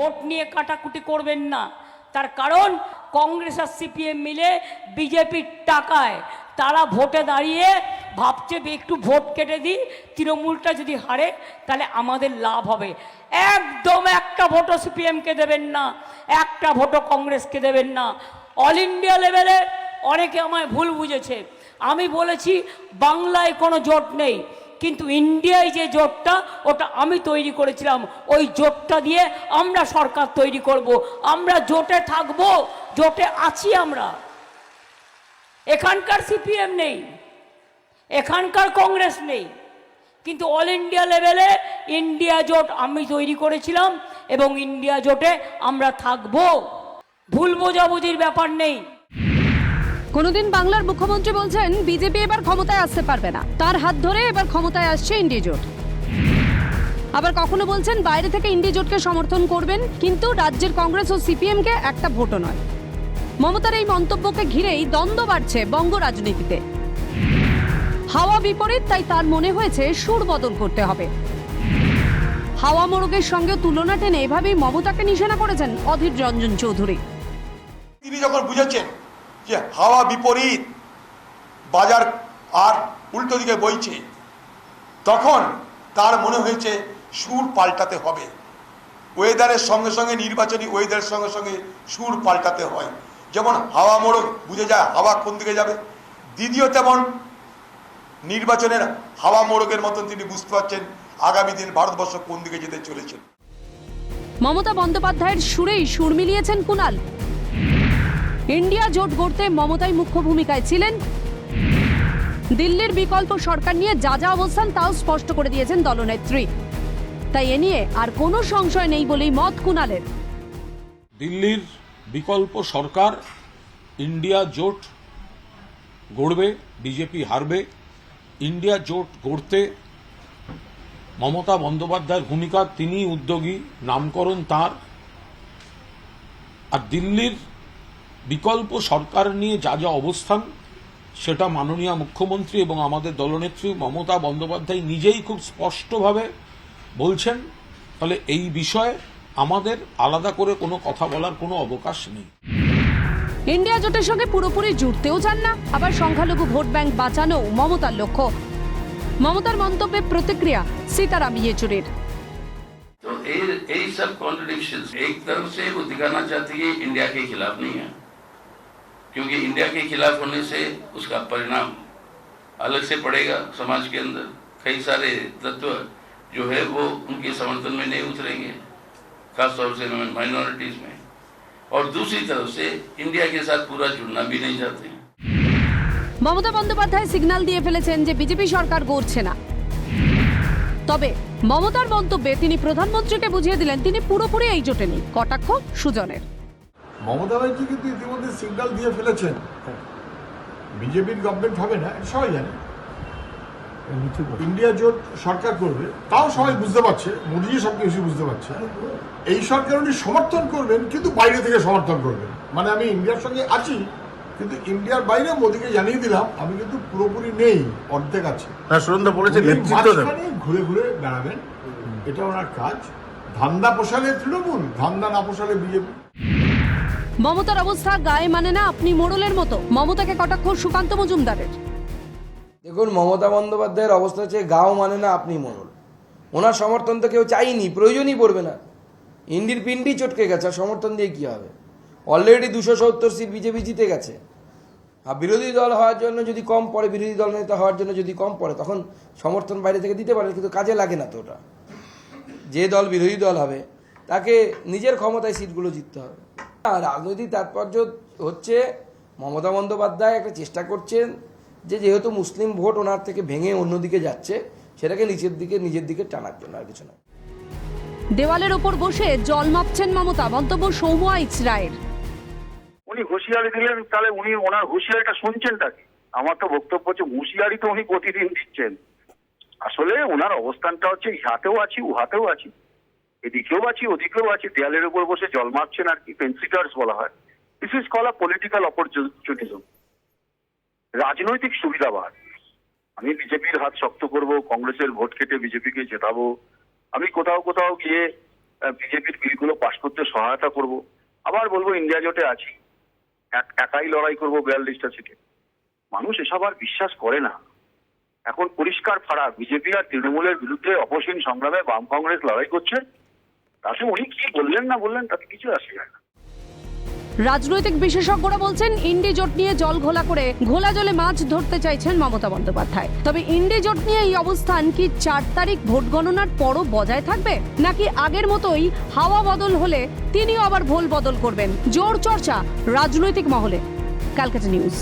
Vote নিয়ে কাটাকুটি করবেন না। তার কারণ, কংগ্রেস আর সিপিএম মিলে বিজেপির টাকায় তারা ভোটে দাঁড়িয়ে ভাবছে একটু ভোট কেটে দিই, তৃণমূলটা যদি হারে তাহলে আমাদের লাভ হবে। একদম একটা ভোটও সিপিএমকে দেবেন না, একটা ভোটও কংগ্রেসকে দেবেন না। অল ইন্ডিয়া লেভেলে অনেকে আমায় ভুল বুঝেছে। আমি বলেছি, বাংলায় কোনো জোট নেই। কিন্তু ইন্ডিয়ায় যে জোটটা, ওটা আমি তৈরি করেছিলাম। ওই জোটটা দিয়ে আমরা সরকার তৈরি করব। আমরা জোটে থাকব, জোটে আছি আমরা। এখানকার সিপিএম নেই, এখানকার কংগ্রেস নেই। কিন্তু অল ইন্ডিয়া লেভেলে ইন্ডিয়া জোট আমি তৈরি করেছিলাম এবং ইন্ডিয়া জোটে আমরা থাকব। ভুল বোঝাবুঝির ব্যাপার নেই। কোনোদিন বাংলার মুখ্যমন্ত্রী বলছেন, বিজেপি এবার ক্ষমতায় আসতে পারবে না। তার হাত ধরে এবার ক্ষমতায় আসছে ইন্ডিয়া জোট। আবার কখনো বলছেন, বাইরে থেকে ইন্ডিয়া জোটকে সমর্থন করবেন, কিন্তু রাজ্যের কংগ্রেস ও সিপিএমকে একটা ভোটও নয়। মমতার এই মন্তব্যকে ঘিরেই দ্বন্দ্ব বাড়ছে বঙ্গ রাজনীতিতে। হাওয়া বিপরীত, তাই তার মনে হয়েছে সুর বদল করতে হবে। হাওয়া মোরগের সঙ্গে তুলনা টেনে এভাবেই মমতাকে নিশানা করেছেন অধীর রঞ্জন চৌধুরী। তিনি যখন বুঝেছেন যে হাওয়া বিপরীত, বাজার আর উল্টো দিকে বইছে। তখন তার মনে হয়েছে, সুর পাল্টাতে হবে। ওয়েদারের সঙ্গে সঙ্গে নির্বাচনী ওয়েদারের সঙ্গে সঙ্গে সুর পাল্টাতে হয়। যেমন হাওয়া মোড়ক বুঝে যায় হাওয়া কোন দিকে যাবে। দ্বিতীয় তেমন নির্বাচনের হাওয়া মোড়কের মতন তিনি বুঝতে পারছেন আগামী দিন ভারতবর্ষ কোন দিকে যেতে চলেছে। মমতা বন্দ্যোপাধ্যায়ের সুরেই সুর মিলিয়েছেন কুনাল ইন্ডিয়া জোট গড়তে মমতাই মুখ্য ভূমিকায় ছিলেন। দিল্লির বিকল্প সরকার নিয়ে যা যা অবস্থান তাও স্পষ্ট করে দিয়েছেন দলনেত্রী। তাই এ নিয়ে আর কোনো সংশয় নেই বলেই মত কুনালের দিল্লির বিকল্প সরকার ইন্ডিয়া জোট গড়বে, বিজেপি হারবে, ইন্ডিয়া জোট গড়তে মমতা বন্দ্যোপাধ্যায়ের ভূমিকা তিনি উদ্যোগী, নামকরণ তার। আর দিল্লির বিকল্প সরকার নিয়ে যা যা অবস্থান সেটা মাননীয় মুখ্যমন্ত্রী এবং আমাদের দলনেত্রী মমতা বন্দ্যোপাধ্যায় নিজেই খুব স্পষ্টভাবে বলছেন তাহলে এই বিষয়ে আমাদের আলাদা করে কোনো কথা বলার কোনো অবকাশ নেই ইন্ডিয়া জোটের সঙ্গে পুরোপুরি জুড়তেও চান না আবার সংখ্যালঘু ভোট ব্যাংক বাঁচানো মমতার লক্ষ্য মমতার মন্তব্যে প্রতিক্রিয়া সীতারাম ইয়েচুরির तो ये- यही सब कॉन्ट्रडिक्शन एक तरफ से वो दिखाना चाहती है इंडिया के खिलाफ नहीं है क्योंकि इंडिया के खिलाफ होने से उसका परिणाम अलग से पड़ेगा समाज के अंदर कई सारे तत्व जो है वो उनके समर्थन में नहीं उतरेंगे खासतौर से माइनॉरिटीज में और दूसरी तरफ से इंडिया के साथ पूरा जुड़ना भी नहीं चाहते हैं মমতা বন্দ্যোপাধ্যায় সিগন্যাল দিয়ে ফেলেছেন যে বিজেপি সরকার গড়ছে না তবে মমতার মন্তব্যে তিনি প্রধানমন্ত্রীকে বুঝিয়ে দিলেন তিনি পুরোপুরি এই জোটে নেই কটাক্ষ সুজনের মমতা ব্যানার্জি কিন্তু ইতিমধ্যে সিগন্যাল দিয়ে ফেলেছেন। বিজেপির গভর্নমেন্ট হবে না সবাই জানে। ইন্ডিয়া জোট সরকার করবে তাও সবাই বুঝতে পারছে মোদিজি সবকে বেশি বুঝতে পারছে। এই সরকার উনি সমর্থন করবেন কিন্তু বাইরে থেকে সমর্থন করবেন। মানে আমি ইন্ডিয়ার সঙ্গে আছি কিন্তু ইন্ডিয়ার বাইরে মোদিকে জানিয়ে দিলাম আমি কিন্তু পুরোপুরি নেই অর্ধেক আছে। সুরেন্দ্র বলেছে ঘুরে ঘুরে বেড়াবেন এটা ওনার কাজ। ধান্দা পোষালে তৃণমূল ধান্দা না পোষালে বিজেপি। মমতার অবস্থা গায়ে মানে না, আপনি মোড়লের মতো। মমতাকে কটাক্ষ সুকান্ত মজুমদারের। দেখুন, মমতা বন্দ্যোপাধ্যায়ের অবস্থা হচ্ছে, গাও মানে না, আপনি মোড়ল। ওনার সমর্থন তো কেউ চাইনি, প্রয়োজনই পড়বে না। ইন্ডির পিন্ডি চটকে গেছে সমর্থন দিয়ে কি হবে? অলরেডি দুশো সত্তর সিট বিজেপি জিতে গেছে। আর বিরোধী দল হওয়ার জন্য যদি কম পড়ে, বিরোধী দল নেতা হওয়ার জন্য যদি কম পড়ে, তখন সমর্থন বাইরে থেকে দিতে পারে কিন্তু কাজে লাগে না তো ওটা। যে দল বিরোধী দল হবে, তাকে নিজের ক্ষমতায় সিটগুলো জিততে হবে। রাজনৈতিক তাৎপর্য হচ্ছে মমতা বন্দ্যোপাধ্যায় একটা চেষ্টা করছেন যে যেহেতু মুসলিম ভোট ওনার থেকে ভেঙে অন্যদিকে যাচ্ছে সেটাকে নিচের দিকে নিজের দিকে টানার জন্য আর কিছু না দেওয়ালের ওপর বসে জল মাপছেন মমতা মন্তব্য সৌম্য আইচ রায়ের উনি হুঁশিয়ারি দিলেন তাহলে উনি ওনার হুঁশিয়ারিটা শুনছেন কি আমার তো বক্তব্য হচ্ছে হুঁশিয়ারি তো উনি প্রতিদিন দিচ্ছেন। আসলে ওনার অবস্থানটা হচ্ছে ইহাতেও আছি উহাতেও আছি। এদিকেও আছি ওদিকেও আছি, দেয়ালের উপর বসে জল মারছেন আর কি, পেন্সিটার্স বলা হয়। This is call a political opportunism রাজনৈতিক সুবিধাবাদ। আমি বিজেপির হাত শক্ত করব, কংগ্রেসের ভোট কেটে বিজেপিকে জেতাবো। আমি কোথাও কোথাও গিয়ে বিজেপির বিলগুলো পাশ করতে সহায়তা করব। আবার বলব, ইন্ডিয়া জোটে আছি। এক- একাই লড়াই করব বিয়াল্লিশটা সিটে। মানুষ এসব আর বিশ্বাস করে না। এখন পরিষ্কার ফারাক, বিজেপি আর তৃণমূলের বিরুদ্ধে অপসীন সংগ্রামে বাম কংগ্রেস লড়াই করছে। তাতে উনি কি বললেন না বললেন, তাতে কিছু না। রাজনৈতিক বিশেষজ্ঞরা বলছেন, ইন্ডি জোট নিয়ে জল ঘোলা করে ঘোলা জলে মাছ ধরতে চাইছেন মমতা বন্দ্যোপাধ্যায়। তবে ইন্ডি জোট নিয়ে এই অবস্থান কি চার তারিখ ভোট গণনার পরও বজায় থাকবে? নাকি আগের মতোই হাওয়া বদল হলে তিনিও আবার ভোল বদল করবেন? জোর চর্চা রাজনৈতিক মহলে। Calcutta news.